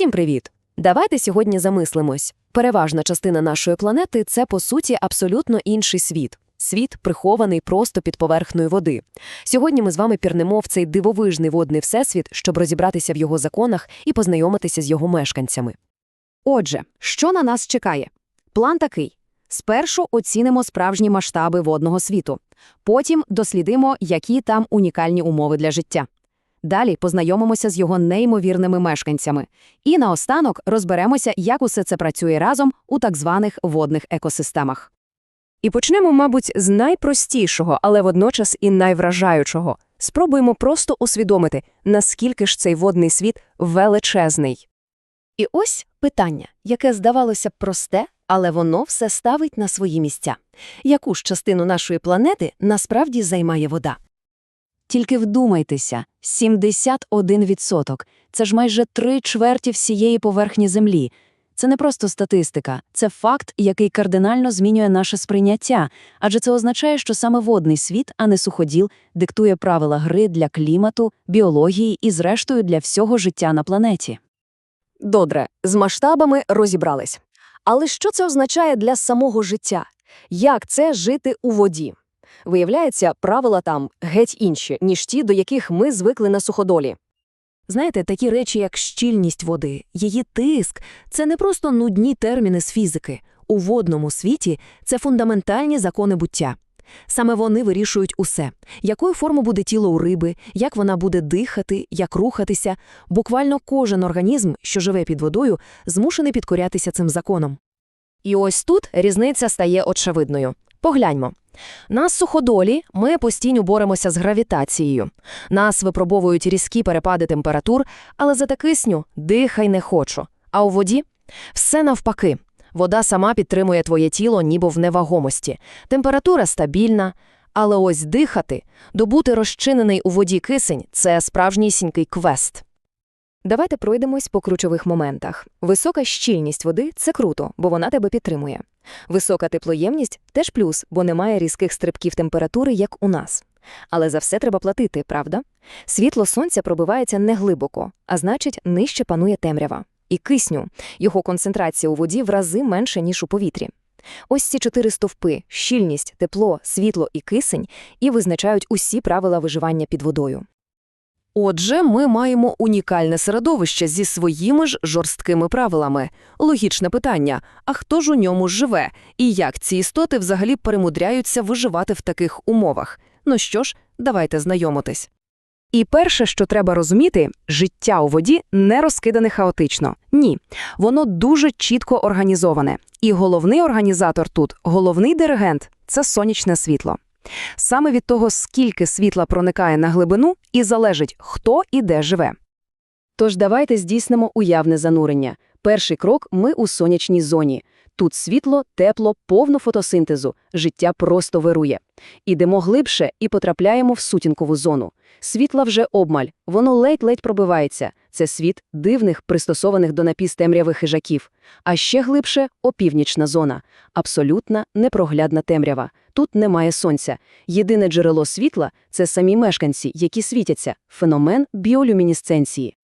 Всім привіт! Давайте сьогодні замислимось. Переважна частина нашої планети це, по суті, абсолютно інший світ. Світ, прихований просто під поверхнею води. Сьогодні ми з вами пірнемо в цей дивовижний водний всесвіт, щоб розібратися в його законах і познайомитися з його мешканцями. Отже, що на нас чекає? План такий. Спершу оцінимо справжні масштаби водного світу. Потім дослідимо, які там унікальні умови для життя. Далі познайомимося з його неймовірними мешканцями. І наостанок розберемося, як усе це працює разом у так званих водних екосистемах. І почнемо, мабуть, з найпростішого, але водночас і найвражаючого. Спробуємо просто усвідомити, наскільки ж цей водний світ величезний. І ось питання, яке здавалося б просте, але воно все ставить на свої місця. Яку ж частину нашої планети насправді займає вода? Тільки вдумайтеся, 71%. Це ж майже три чверті всієї поверхні Землі. Це не просто статистика, це факт, який кардинально змінює наше сприйняття, адже це означає, що саме водний світ, а не суходіл, диктує правила гри для клімату, біології і, зрештою, для всього життя на планеті. Добре, з масштабами розібрались. Але що це означає для самого життя? Як це жити у воді? Виявляється, правила там геть інші, ніж ті, до яких ми звикли на суходолі. Знаєте, такі речі, як щільність води, її тиск це не просто нудні терміни з фізики. У водному світі це фундаментальні закони буття. Саме вони вирішують усе, якою форму буде тіло у риби, як вона буде дихати, як рухатися. Буквально кожен організм, що живе під водою, змушений підкорятися цим законом. І ось тут різниця стає очевидною. Погляньмо. На суходолі ми постійно боремося з гравітацією. Нас випробовують різкі перепади температур, але за кисню дихай не хочу. А у воді все навпаки. Вода сама підтримує твоє тіло ніби в невагомості. Температура стабільна, але ось дихати, добути розчинений у воді кисень це справжнісінький квест. Давайте пройдемось по ключових моментах. Висока щільність води це круто, бо вона тебе підтримує. Висока теплоємність теж плюс, бо немає різких стрибків температури, як у нас. Але за все треба платити, правда? Світло сонця пробивається неглибоко, а значить, нижче панує темрява. І кисню, його концентрація у воді в рази менше, ніж у повітрі. Ось ці чотири стовпи щільність, тепло, світло і кисень і визначають усі правила виживання під водою. Отже, ми маємо унікальне середовище зі своїми ж жорсткими правилами. Логічне питання: а хто ж у ньому живе, і як ці істоти взагалі перемудряються виживати в таких умовах? Ну що ж, давайте знайомитись. І перше, що треба розуміти, життя у воді не розкидане хаотично. Ні, воно дуже чітко організоване. І головний організатор тут, головний диригент це сонячне світло. Саме від того, скільки світла проникає на глибину, і залежить, хто і де живе. Тож давайте здійснимо уявне занурення. Перший крок ми у сонячній зоні. Тут світло, тепло, повно фотосинтезу, життя просто вирує. Ідемо глибше і потрапляємо в сутінкову зону. Світла вже обмаль, воно ледь-ледь пробивається. Це світ дивних, пристосованих до напівтемряви хижаків. А ще глибше опівнічна зона. Абсолютна непроглядна темрява. Тут немає сонця. Єдине джерело світла це самі мешканці, які світяться, феномен біолюмінесценції.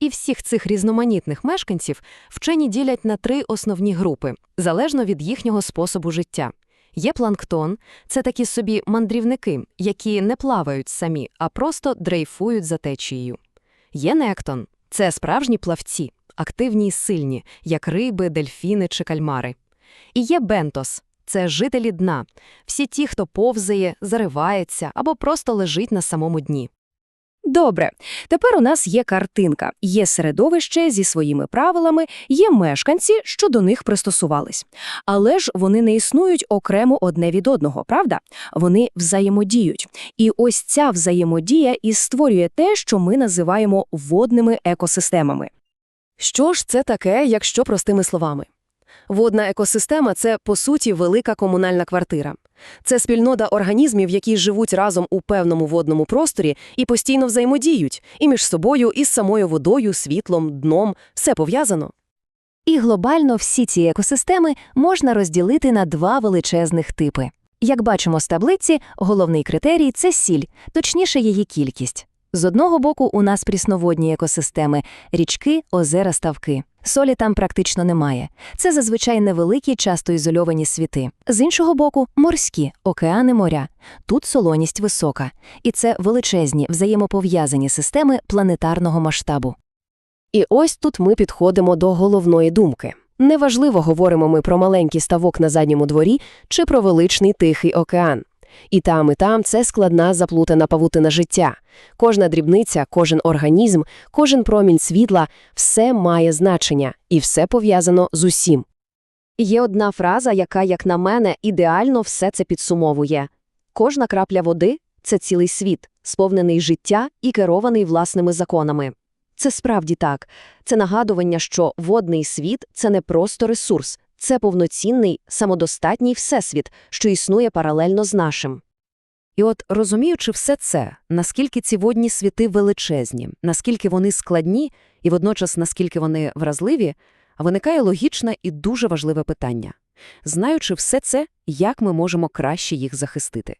І всіх цих різноманітних мешканців вчені ділять на три основні групи, залежно від їхнього способу життя. Є планктон це такі собі мандрівники, які не плавають самі, а просто дрейфують за течією. Є нектон це справжні плавці, активні й сильні, як риби, дельфіни чи кальмари. І є бентос це жителі дна, всі ті, хто повзає, заривається або просто лежить на самому дні. Добре, тепер у нас є картинка, є середовище зі своїми правилами, є мешканці, що до них пристосувались. Але ж вони не існують окремо одне від одного, правда? Вони взаємодіють. І ось ця взаємодія і створює те, що ми називаємо водними екосистемами. Що ж це таке, якщо простими словами? Водна екосистема це, по суті, велика комунальна квартира. Це спільнота організмів, які живуть разом у певному водному просторі і постійно взаємодіють, і між собою, і з самою водою, світлом, дном все пов'язано. І глобально всі ці екосистеми можна розділити на два величезних типи. Як бачимо з таблиці, головний критерій це сіль, точніше її кількість. З одного боку у нас прісноводні екосистеми – річки, озера, ставки. Солі там практично немає. Це зазвичай невеликі, часто ізольовані світи. З іншого боку – морські, океани, моря. Тут солоність висока. І це величезні, взаємопов'язані системи планетарного масштабу. І ось тут ми підходимо до головної думки. Неважливо, говоримо ми про маленький ставок на задньому дворі чи про величний Тихий океан. І там, і там це складна заплутана павутина життя. Кожна дрібниця, кожен організм, кожен промінь світла – все має значення, і все пов'язано з усім. Є одна фраза, яка, як на мене, ідеально все це підсумовує. Кожна крапля води – це цілий світ, сповнений життя і керований власними законами. Це справді так. Це нагадування, що водний світ – це не просто ресурс, це повноцінний, самодостатній всесвіт, що існує паралельно з нашим. І от розуміючи все це, наскільки ці водні світи величезні, наскільки вони складні і водночас наскільки вони вразливі, виникає логічне і дуже важливе питання. Знаючи все це, як ми можемо краще їх захистити?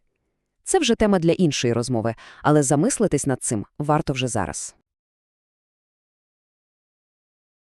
Це вже тема для іншої розмови, але замислитись над цим варто вже зараз.